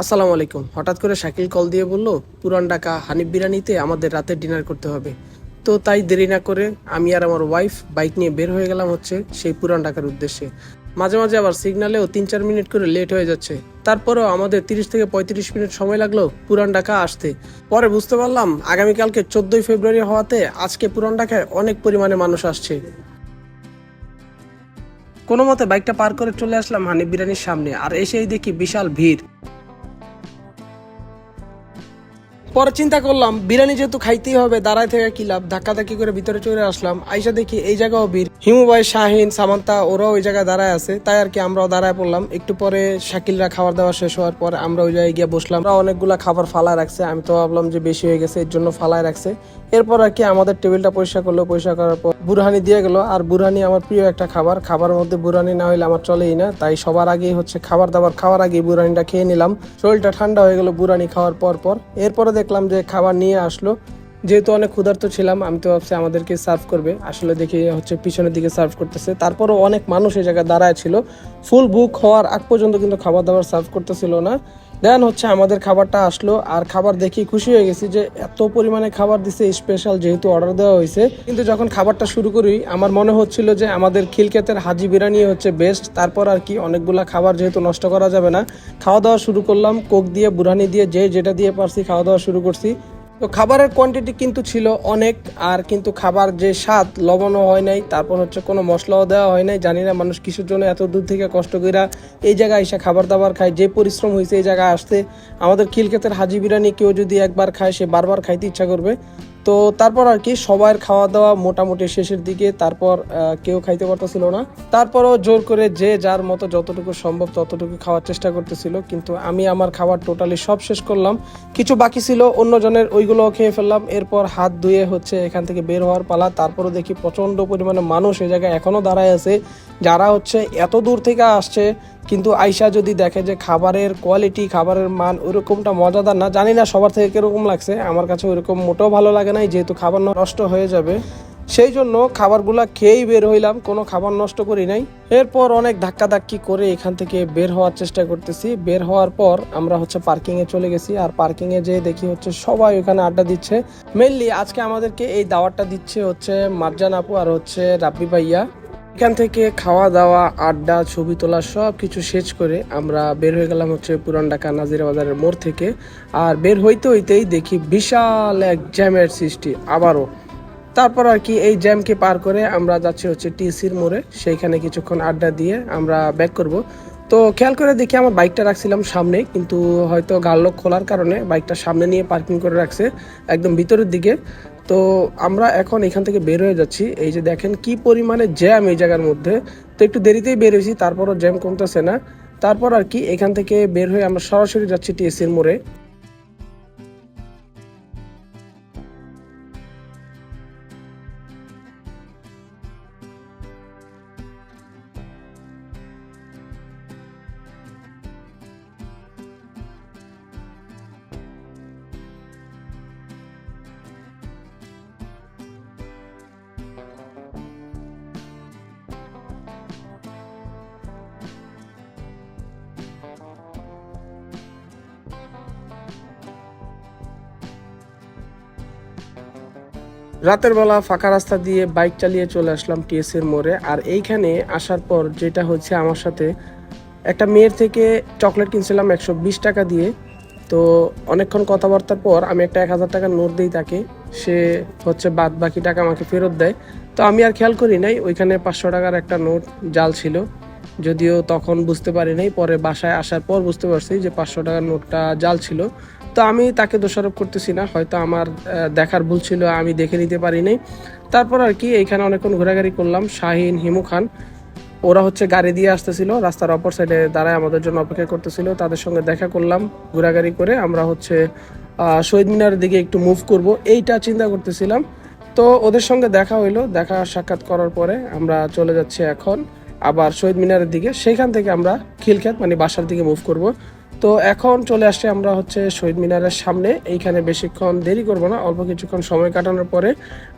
আসসালামু আলাইকুম। হঠাৎ করে শাকিল কল দিয়ে বলল, পুরান ঢাকা হানিফ বিরিয়ানিতে আমাদের রাতে ডিনার করতে হবে। তো তাই দেরি না করে আমি আর আমার ওয়াইফ বাইক নিয়ে বের হয়ে গেলাম হচ্ছে সেই পুরান ঢাকার উদ্দেশ্যে। মাঝে মাঝে আবার সিগনালেও তিন চার মিনিট করে লেট হয়ে যাচ্ছে। তারপরেও আমাদের তিরিশ থেকে পঁয়ত্রিশ মিনিট সময় লাগল পুরান ঢাকা আসতে। পরে বুঝতে পারলাম আগামীকালকে চোদ্দই ফেব্রুয়ারি হওয়াতে আজকে পুরান ঢাকায় অনেক পরিমাণে মানুষ আসছে। কোনো মতে বাইকটা পার করে চলে আসলাম হানিফ বিরিয়ানির সামনে আর এসেই দেখি বিশাল ভিড়। পরে চিন্তা করলাম, বিরিয়ানি যেহেতু খাইতেই হবে, দাঁড়ায় থেকে কি লাভ? ধাক্কা ধাক্কি করে ভিতরে চলে আসলাম, আইসা দেখি এই জায়গাও ভিড় হিমু ভাই শাহিন, সামান্তা ওরাও ওই জায়গায় দাঁড়ায় আছে। তাই আর কি আমরাও দাঁড়ায় পড়লাম। একটু পরে শাকিলরা খাবার দাওয়া শেষ হওয়ার পর আমরা ওই জায়গায় গিয়ে বসলাম। ওরা অনেকগুলা খাবার ফালায় রাখছে। আমি তো ভাবলাম যে বেশি হয়ে গেছে, এর জন্য ফালায় রাখছে। এরপর আর কি আমাদের টেবিলটা পরিষ্কার করল। পরিষ্কার করার পর বুরহানি দিয়ে গেলো। আর বুরহানি আমার প্রিয় একটা খাবার। খাবার মধ্যে বুরহানি না হলে আমার চলেই না। তাই সবার আগেই হচ্ছে খাবার দাবার খাওয়ার আগে বুরানিটা খেয়ে নিলাম। শরীরটা ঠান্ডা হয়ে গেলো বুরানি খাওয়ার পর পর। এরপরে দেখলাম যে খাবার নিয়ে আসলো। যেহেতু অনেক ক্ষুধার্ত ছিলাম, আমি তো ভাবছি আমাদেরকে সার্ভ করবে। আসলে দেখি হচ্ছে পিছনের দিকে সার্ভ করতেছে। তারপরও অনেক মানুষ এই জায়গায় দাঁড়ায় ছিল। ফুল বুক হওয়ার আগ পর্যন্ত কিন্তু খাবার দাবার সার্ভ করতেছিল না। দেন হচ্ছে আমাদের খাবারটা আসলো আর খাবার দেখি খুশি হয়ে গেছি যে এত পরিমাণে খাবার দিছে স্পেশাল যেহেতু অর্ডার দেওয়া হয়েছে। কিন্তু যখন খাবারটা শুরু করি, আমার মনে হচ্ছিল যে আমাদের খিলক্ষেতের হাজি বিরিয়ানি হচ্ছে বেস্ট তারপর আর কি অনেকগুলা খাবার যেহেতু নষ্ট করা যাবে না। খাওয়া দাওয়া শুরু করলাম, কোক দিয়ে, বুড়ানি দিয়ে, যে যেটা দিয়ে পারছি খাওয়া দাওয়া শুরু করছি। তো খাবারের কোয়ান্টিটি কিন্তু ছিল অনেক, আর কিন্তু খাবার যে স্বাদ লবণও হয় নাই, তারপর হচ্ছে কোনো মশলাও দেওয়া হয় নাই, জানি না মানুষ কিছুর জন্য এত দূর থেকে কষ্ট করিয়া এই জায়গায় এসে খাবার দাবার খায়, যে পরিশ্রম হয়েছে এই জায়গায় আসতে। আমাদের খিলক্ষেতের হাজি বিরিয়ানি কেউ যদি একবার খায়, সে বারবার খাইতে ইচ্ছা করবে। তো তারপর আর কি সবার খাওয়া দাওয়া মোটামুটি শেষের দিকে, তারপর কেউ খাইতে পারতেছিল না। তারপরও জোর করে যে যার মতো যতটুকু সম্ভব ততটুকু খাওয়ার চেষ্টা করতেছিল, কিন্তু আমি আমার খাবার টোটালি সব শেষ করলাম। কিছু বাকি ছিল, অন্যজনের ওইগুলো খেয়ে ফেললাম। এরপর হাত ধুয়ে হচ্ছে এখান থেকে বের হওয়ার পালা। তারপরও দেখি প্রচণ্ড পরিমাণে মানুষ এই জায়গায় এখনও দাঁড়ায় আছে। যারা হচ্ছে এত দূর থেকে আসছে কিন্তু আইসা যদি দেখে যে খাবারের কোয়ালিটি খাবারের মান ওরকমটা মজাদার না, জানি না সবার থেকে কীরকম লাগছে। আমার কাছে ওরকম মোটেও ভালো লাগে নাই, যেহেতু খাবার নষ্ট হয়ে যাবে। সেই জন্য খাবারগুলা খেয়েই বের হইলাম, কোনো খাবার নষ্ট করি নাই। এরপর অনেক ধাক্কা ধাক্কি করে এখান থেকে বের হওয়ার চেষ্টা করতেছি। বের হওয়ার পর আমরা হচ্ছে পার্কিং এ চলে গেছি, আর পার্কিং এ যেয়ে দেখি হচ্ছে সবাই ওখানে আড্ডা দিচ্ছে। মেনলি আজকে আমাদেরকে এই দাওয়াতটা দিচ্ছে হচ্ছে মারজান আপু আর হচ্ছে রাব্বি ভাইয়া। এখান থেকে খাওয়া দাওয়া, আড্ডা, ছবি তোলা সব কিছু শেষ করে আমরা বের হয়ে গেলাম হচ্ছে পুরান ঢাকা নাজিরা বাজারের মোড় থেকে। আর বের হইতে হইতেই দেখি বিশাল এক জ্যামের সৃষ্টি আবারও। তারপর আর কি এই জ্যামকে পার করে আমরা যাচ্ছি হচ্ছে টিসির মোড়ে। সেইখানে কিছুক্ষণ আড্ডা দিয়ে আমরা ব্যাক করব। তো খেয়াল করে দেখি আমার বাইকটা রাখছিলাম সামনে, কিন্তু হয়তো গাল্লোক খোলার কারণে বাইকটা সামনে নিয়ে পার্কিং করে রাখছে, একদম ভিতরের দিকে। তো আমরা এখন এখান থেকে বের হয়ে যাচ্ছি। এই যে দেখেন কি পরিমাণে জ্যাম এই জায়গার মধ্যে। তো একটু দেরিতেই বের হয়েছি, তারপরও জ্যাম কমতেছে না। তারপর আর কি এখান থেকে বের হয়ে আমরা সরাসরি যাচ্ছি টিএসির মোড়ে। রাতের বেলা ফাঁকা রাস্তা দিয়ে বাইক চালিয়ে চলে আসলাম টিএস এর মোড়ে, আর এইখানে আসার পর যেটা হচ্ছে আমার সাথে, একটা মেয়ের থেকে চকলেট কিনছিলাম একশো বিশ টাকা দিয়ে। তো অনেকক্ষণ কথাবার্তার পর আমি একটা এক হাজার টাকার নোট দিই তাকে, সে হচ্ছে বাদ বাকি টাকা আমাকে ফেরত দেয়। তো আমি আর খেয়াল করি নাই, ওইখানে পাঁচশো টাকার একটা নোট জাল ছিল। যদিও তখন বুঝতে পারি নাই, পরে বাসায় আসার পর বুঝতে পারছি যে পাঁচশো টাকার নোটটা জাল ছিল। তো আমি তাকে দোষারোপ করতেছি না, হয়তো আমার দেখার ভুল ছিল, আমি দেখে নিতে পারিনি তারপর আর কি, এইখানে অনেকক্ষণ ঘোরাঘুরি করলাম, শাহিন, হিমু খান, ওরা হচ্ছে গাড়ি দিয়ে আসতেছিল, রাস্তার অপর সাইডে দাঁড়ায় আমাদের জন্য অপেক্ষা করতেছিল, তাদের সঙ্গে দেখা করলাম, ঘোরাঘুরি করে আমরা হচ্ছে শহীদ মিনারের দিকে একটু মুভ করব, এইটা চিন্তা করতেছিলাম। তো ওদের সঙ্গে দেখা হইল, দেখা সাক্ষাৎ করার পরে আমরা চলে যাচ্ছি এখন আবার শহীদ মিনারের দিকে সেখান থেকে আমরা খিলখ্যাত মানে বাসার দিকে মুভ করব। তো এখন চলে আসছি আমরা হচ্ছে শহীদ মিনারের সামনে। এইখানে বেশিক্ষণ দেরি করব না, অল্প কিছুক্ষণ সময় কাটানোর পরে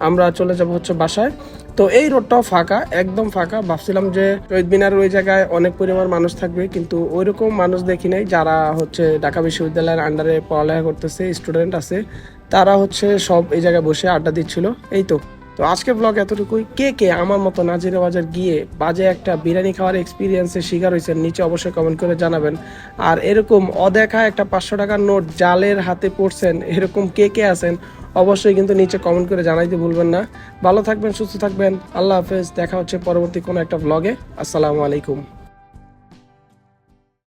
আমরা চলে যাব হচ্ছে বাসায়। তো এই রোডটাও ফাঁকা, একদম ফাঁকা। ভাবছিলাম যে শহীদ মিনার ওই জায়গায় অনেক পরিমাণ মানুষ থাকবে, কিন্তু ওই রকম মানুষ দেখি নাই। যারা হচ্ছে ঢাকা বিশ্ববিদ্যালয়ের আন্ডারে পড়ালেখা করতেছে স্টুডেন্ট আছে, তারা হচ্ছে সব এই জায়গায় বসে আড্ডা দিচ্ছিল। এই তো। তো আজকে ব্লগ এতটুকুই। কে কে আমার মতো নাজিরা বাজার গিয়ে বাজে একটা বিরিয়ানি খাওয়ার এক্সপিরিয়েন্সের শিকার হয়েছেন, নিচে অবশ্যই কমেন্ট করে জানাবেন। আর এরকম অদেখা একটা পাঁচশো টাকার নোট জালের হাতে পড়ছেন, এরকম কে কে আছেন, অবশ্যই কিন্তু নিচে কমেন্ট করে জানাইতে ভুলবেন না। ভালো থাকবেন, সুস্থ থাকবেন। আল্লাহ হাফেজ, দেখা হচ্ছে পরবর্তী কোনো একটা ব্লগে আসসালামু আলাইকুম।